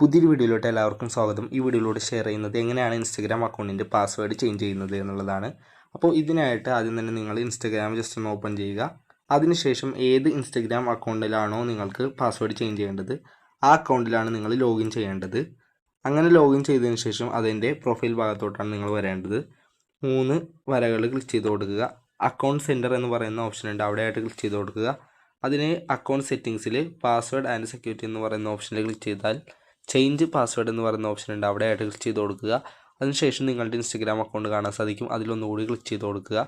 പുതിയൊരു വീഡിയോയിലോട്ട് എല്ലാവർക്കും സ്വാഗതം. ഈ വീഡിയോയിലൂടെ ഷെയർ ചെയ്യുന്നത് എങ്ങനെയാണ് ഇൻസ്റ്റഗ്രാം അക്കൗണ്ടിന്റെ പാസ്വേഡ് ചേഞ്ച് ചെയ്യുന്നത് എന്നുള്ളതാണ്. അപ്പോൾ ഇതിനായിട്ട് ആദ്യം തന്നെ നിങ്ങൾ ഇൻസ്റ്റഗ്രാം ജസ്റ്റ് ഒന്ന് ഓപ്പൺ ചെയ്യുക. അതിനുശേഷം ഏത് ഇൻസ്റ്റഗ്രാം അക്കൗണ്ടിലാണോ നിങ്ങൾക്ക് പാസ്വേഡ് ചേഞ്ച് ചെയ്യേണ്ടത് ആ അക്കൗണ്ടിലാണ് നിങ്ങൾ ലോഗിൻ ചെയ്യേണ്ടത്. അങ്ങനെ ലോഗിൻ ചെയ്തതിന് ശേഷം അതിന്റെ പ്രൊഫൈൽ ഭാഗത്തോട്ടാണ് നിങ്ങൾ വരേണ്ടത്. മൂന്ന് വരകൾ ക്ലിക്ക് ചെയ്ത് കൊടുക്കുക. അക്കൗണ്ട് സെന്റർ എന്ന് പറയുന്ന ഓപ്ഷൻ ഉണ്ട്. അവിടെയായിട്ട് ക്ലിക്ക് ചെയ്ത് കൊടുക്കുക. അതിന് അക്കൗണ്ട് സെറ്റിങ്സിൽ പാസ്വേഡ് ആൻഡ് സെക്യൂരിറ്റി എന്ന് പറയുന്ന ഓപ്ഷനിൽ ക്ലിക്ക് ചെയ്താൽ ചേഞ്ച് പാസ്വേഡ് എന്ന് പറയുന്ന ഓപ്ഷൻ ഉണ്ട്. അവിടെയായിട്ട് ക്ലിക്ക് ചെയ്ത് കൊടുക്കുക. അതിനുശേഷം നിങ്ങളുടെ ഇൻസ്റ്റഗ്രാം അക്കൗണ്ട് കാണാൻ സാധിക്കും. അതിലൊന്നുകൂടി ക്ലിക്ക് ചെയ്ത് കൊടുക്കുക.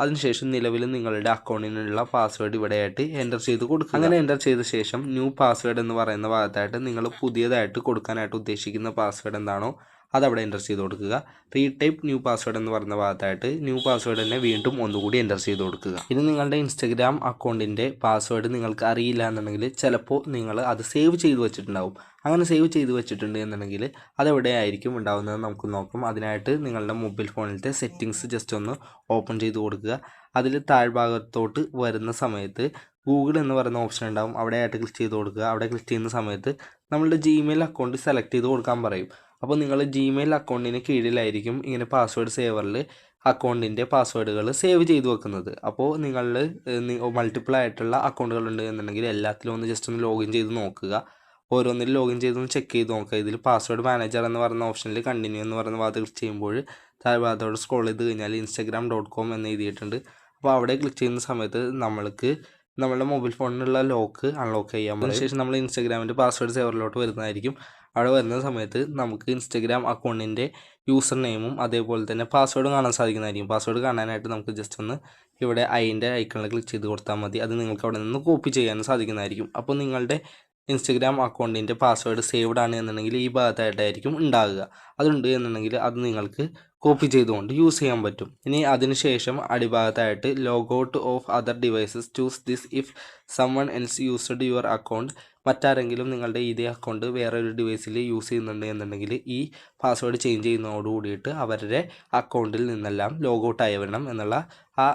അതിനുശേഷം നിലവിൽ നിങ്ങളുടെ അക്കൗണ്ടിനുള്ള പാസ്വേഡ് ഇവിടെയായിട്ട് എന്റർ ചെയ്ത് കൊടുക്കുക. അങ്ങനെ എന്റർ ചെയ്ത ശേഷം ന്യൂ പാസ്വേഡ് എന്ന് പറയുന്ന ഭാഗത്തായിട്ട് നിങ്ങൾ പുതിയതായിട്ട് കൊടുക്കാനായിട്ട് ഉദ്ദേശിക്കുന്ന പാസ്വേഡ് എന്താണോ അത് അവിടെ എന്റർ ചെയ്ത് കൊടുക്കുക. റീടൈപ്പ് ന്യൂ പാസ്വേഡ് എന്ന് പറഞ്ഞ ഭാഗത്തായിട്ട് ന്യൂ പാസ്വേഡ് തന്നെ വീണ്ടും ഒന്നുകൂടി എന്റർ ചെയ്ത് കൊടുക്കുക. ഇത് നിങ്ങളുടെ ഇൻസ്റ്റഗ്രാം അക്കൗണ്ടിന്റെ പാസ്വേഡ് നിങ്ങൾക്ക് അറിയില്ല എന്നുണ്ടെങ്കിൽ ചിലപ്പോൾ നിങ്ങൾ അത് സേവ് ചെയ്ത് വെച്ചിട്ടുണ്ടാവും. അങ്ങനെ സേവ് ചെയ്ത് വെച്ചിട്ടുണ്ട് എന്നുണ്ടെങ്കിൽ അതെവിടെയായിരിക്കും ഉണ്ടാവുന്നത് നമുക്ക് നോക്കാം. അതിനായിട്ട് നിങ്ങളുടെ മൊബൈൽ ഫോണിലത്തെ സെറ്റിങ്സ് ജസ്റ്റ് ഒന്ന് ഓപ്പൺ ചെയ്ത് കൊടുക്കുക. അതിൽ താഴ്ഭാഗത്തോട്ട് വരുന്ന സമയത്ത് ഗൂഗിൾ എന്ന് പറയുന്ന ഓപ്ഷൻ ഉണ്ടാവും. അവിടെയായിട്ട് ക്ലിക്ക് ചെയ്ത് കൊടുക്കുക. അവിടെ ക്ലിക്ക് ചെയ്യുന്ന സമയത്ത് നമ്മളുടെ ജിമെയിൽ അക്കൗണ്ട് സെലക്ട് ചെയ്ത് കൊടുക്കാൻ പറയും. അപ്പോൾ നിങ്ങൾ ജിമെയിൽ അക്കൗണ്ടിന് കീഴിലായിരിക്കും ഇങ്ങനെ പാസ്വേഡ് സേവറിൽ അക്കൗണ്ടിന്റെ പാസ്വേഡുകൾ സേവ് ചെയ്ത് വെക്കുന്നത്. അപ്പോൾ നിങ്ങൾ മൾട്ടിപ്പിൾ ആയിട്ടുള്ള അക്കൗണ്ടുകൾ ഉണ്ട് എന്നുണ്ടെങ്കിൽ എല്ലാത്തിലും ഒന്ന് ജസ്റ്റ് ഒന്ന് ലോഗിൻ ചെയ്ത് നോക്കുക. ഓരോന്നിൽ ലോഗിൻ ചെയ്ത് ഒന്ന് ചെക്ക് ചെയ്ത് നോക്കുക. ഇതിൽ പാസ്വേഡ് മാനേജർ എന്ന് പറയുന്ന ഓപ്ഷനിൽ കണ്ടിന്യൂ എന്ന് പറയുന്ന ഭാഗത്ത് ക്ലിക്ക് ചെയ്യുമ്പോൾ താഴെ താഴ്ഭാഗത്തോട് സ്ക്രോൾ ചെയ്ത് കഴിഞ്ഞാൽ ഇൻസ്റ്റാഗ്രാം ഡോട്ട് കോം എന്ന് എഴുതിയിട്ടുണ്ട്. അപ്പോൾ അവിടെ ക്ലിക്ക് ചെയ്യുന്ന സമയത്ത് നമ്മൾക്ക് നമ്മുടെ മൊബൈൽ ഫോണിലുള്ള ലോക്ക് അൺലോക്ക് ചെയ്യാൻ അതിനുശേഷം ശേഷം നമ്മൾ ഇൻസ്റ്റാഗ്രാമിന്റെ പാസ്വേഡ് സേവറിലോട്ട് വരുന്നതായിരിക്കും. അവിടെ വരുന്ന സമയത്ത് നമുക്ക് ഇൻസ്റ്റഗ്രാം അക്കൗണ്ടിന്റെ യൂസർ നെയിമും അതേപോലെ തന്നെ പാസ്വേഡും കാണാൻ സാധിക്കുന്നതായിരിക്കും. പാസ്വേഡ് കാണാനായിട്ട് നമുക്ക് ജസ്റ്റ് ഒന്ന് ഇവിടെ അതിന്റെ ഐക്കണിൽ ക്ലിക്ക് ചെയ്ത് കൊടുത്താൽ മതി. അത് നിങ്ങൾക്ക് അവിടെ നിന്ന് കോപ്പി ചെയ്യാനും സാധിക്കുന്നതായിരിക്കും. അപ്പോൾ നിങ്ങളുടെ ഇൻസ്റ്റഗ്രാം അക്കൗണ്ടിന്റെ പാസ്വേഡ് സേവ്ഡ് ആണ് എന്നുണ്ടെങ്കിൽ ഈ ഭാഗത്തായിട്ടായിരിക്കും ഉണ്ടാകുക അതുണ്ട് എന്നുണ്ടെങ്കിൽ അത് നിങ്ങൾക്ക് കോപ്പി ചെയ്തുകൊണ്ട് യൂസ് ചെയ്യാൻ പറ്റും. ഇനി അതിനുശേഷം അടിഭാഗത്തായിട്ട് log out of other devices choose this if someone else used your account മറ്റാരെങ്കിലും നിങ്ങളുടെ ഇതേ അക്കൗണ്ട് വേറെ ഒരു ഡിവൈസിൽ യൂസ് ചെയ്യുന്നുണ്ട് എന്നുണ്ടെങ്കിൽ ഈ പാസ്വേഡ് ചേഞ്ച് ചെയ്യുന്നതോട് കൂടിയിട്ട് അവരുടെ അക്കൗണ്ടിൽ നിന്നെല്ലാം ലോഗൗട്ട് ആയി വരണം എന്നുള്ള ആ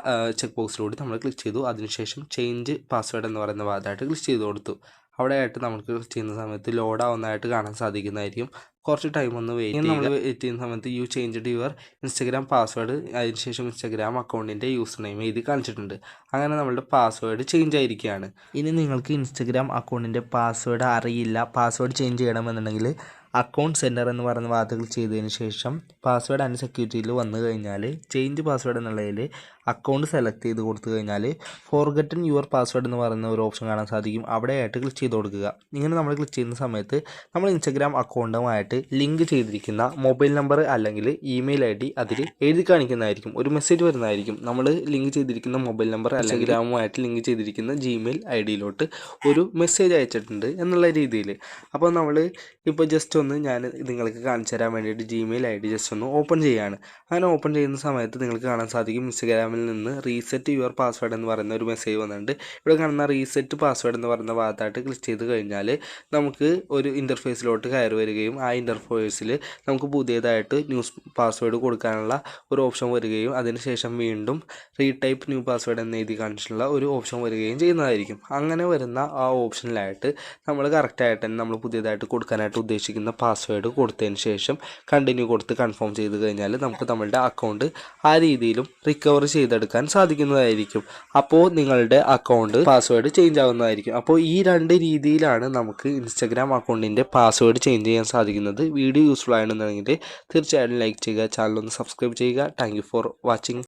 ചെക്ക് ബോക്സിലൂടെ നമ്മൾ ക്ലിക്ക് ചെയ്തു. അതിനുശേഷം ചേഞ്ച് പാസ്വേഡ് എന്ന് പറയുന്ന ഭാഗത്തായിട്ട് ക്ലിക്ക് ചെയ്ത് കൊടുത്തു. അവിടെയായിട്ട് നമുക്ക് ചെയ്യുന്ന സമയത്ത് ലോഡ് ആവുന്നതായിട്ട് കാണാൻ സാധിക്കുന്നതായിരിക്കും. കുറച്ച് ടൈം ഒന്ന് വെയിറ്റ് നമ്മൾ വെയിറ്റ് ചെയ്യുന്ന സമയത്ത് you change your Instagram password അതിനുശേഷം ഇൻസ്റ്റഗ്രാം അക്കൗണ്ടിന്റെ യൂസർ നെയിം എഴുതി കാണിച്ചിട്ടുണ്ട്. അങ്ങനെ നമ്മളുടെ പാസ്വേഡ് ചേഞ്ച് ആയിരിക്കുകയാണ്. ഇനി നിങ്ങൾക്ക് ഇൻസ്റ്റഗ്രാം അക്കൗണ്ടിന്റെ പാസ്വേഡ് അറിയില്ല. പാസ്വേഡ് ചേഞ്ച് ചെയ്യണമെന്നുണ്ടെങ്കിൽ അക്കൗണ്ട് സെന്റർ എന്ന് പറയുന്ന വാർത്തകൾ ചെയ്തതിന് ശേഷം പാസ്വേഡ് ആൻഡ് സെക്യൂരിറ്റിയിൽ വന്നു കഴിഞ്ഞാൽ ചേഞ്ച് പാസ്വേഡ് എന്നുള്ളതിൽ അക്കൗണ്ട് സെലക്ട് ചെയ്ത് കൊടുത്തു കഴിഞ്ഞാൽ ഫോർഗറ്റൻ യുവർ പാസ്വേഡ് എന്ന് പറയുന്ന ഒരു ഓപ്ഷൻ കാണാൻ സാധിക്കും. അവിടെയായിട്ട് ക്ലിക്ക് ചെയ്ത് കൊടുക്കുക. ഇങ്ങനെ നമ്മൾ ക്ലിക്ക് ചെയ്യുന്ന സമയത്ത് നമ്മൾ ഇൻസ്റ്റഗ്രാം അക്കൗണ്ടുമായിട്ട് ലിങ്ക് ചെയ്തിരിക്കുന്ന മൊബൈൽ നമ്പർ അല്ലെങ്കിൽ ഇമെയിൽ ഐ ഡി അതിൽ എഴുതി കാണിക്കുന്നതായിരിക്കും. ഒരു മെസ്സേജ് വരുന്നതായിരിക്കും. നമ്മൾ ലിങ്ക് ചെയ്തിരിക്കുന്ന മൊബൈൽ നമ്പർ അല്ലെങ്കിൽ ഇൻസ്റ്റഗ്രാമുമായിട്ട് ലിങ്ക് ചെയ്തിരിക്കുന്ന ജിമെയിൽ ഐ ഡിയിലോട്ട് ഒരു മെസ്സേജ് അയച്ചിട്ടുണ്ട് എന്നുള്ള രീതിയിൽ. അപ്പോൾ നമ്മൾ ഇപ്പോൾ ജസ്റ്റ് ഒന്ന് ഞാൻ നിങ്ങൾക്ക് കാണിച്ചു തരാൻ വേണ്ടിയിട്ട് ജിമെയിൽ ഐ ഡി ജസ്റ്റ് ഒന്ന് ഓപ്പൺ ചെയ്യുകയാണ് അങ്ങനെ ഓപ്പൺ ചെയ്യുന്ന സമയത്ത് നിങ്ങൾക്ക് കാണാൻ സാധിക്കും ഇൻസ്റ്റഗ്രാമിൽ നിന്ന് റീസെറ്റ് യുവർ പാസ്വേഡ് എന്ന് പറയുന്ന ഒരു മെസ്സേജ് വന്നിട്ടുണ്ട്. ഇവിടെ കാണുന്ന റീസെറ്റ് പാസ്വേഡ് എന്ന് പറയുന്ന ഭാഗത്തായിട്ട് ക്ലിക്ക് ചെയ്ത് കഴിഞ്ഞാൽ നമുക്ക് ഒരു ഇന്റർഫേസിലോട്ട് കയറി വരികയും ആ ഇന്റർഫേസിൽ നമുക്ക് പുതിയതായിട്ട് ന്യൂസ് പാസ്വേഡ് കൊടുക്കാനുള്ള ഒരു ഓപ്ഷൻ വരികയും അതിനുശേഷം വീണ്ടും റീടൈപ്പ് ന്യൂ പാസ്വേഡ് എന്ന് എഴുതി കാണിച്ചിട്ടുള്ള ഒരു ഓപ്ഷൻ വരികയും ചെയ്യുന്നതായിരിക്കും. അങ്ങനെ വരുന്ന ആ ഓപ്ഷനിലായിട്ട് നമ്മൾ കറക്റ്റായിട്ട് തന്നെ നമ്മൾ പുതിയതായിട്ട് കൊടുക്കാനായിട്ട് ഉദ്ദേശിക്കുന്ന പാസ്വേഡ് കൊടുത്തതിന് ശേഷം കണ്ടിന്യൂ കൊടുത്ത് കൺഫേം ചെയ്ത് കഴിഞ്ഞാൽ നമുക്ക് നമ്മളുടെ അക്കൗണ്ട് ആ രീതിയിലും റിക്കവർ ചെയ്തെടുക്കാൻ സാധിക്കുന്നതായിരിക്കും. അപ്പോൾ നിങ്ങളുടെ അക്കൗണ്ട് പാസ്വേഡ് ചേഞ്ച് ആവുന്നതായിരിക്കും. അപ്പോൾ ഈ രണ്ട് രീതിയിലാണ് നമുക്ക് ഇൻസ്റ്റഗ്രാം അക്കൗണ്ടിന്റെ പാസ്വേഡ് ചേഞ്ച് ചെയ്യാൻ സാധിക്കുന്നത്. വീഡിയോ യൂസ്ഫുൾ ആണെന്നുണ്ടെങ്കിൽ തീർച്ചയായിട്ടും ലൈക്ക് ചെയ്യുക ചാനൽ ഒന്ന് സബ്സ്ക്രൈബ് ചെയ്യുക. Thank for watching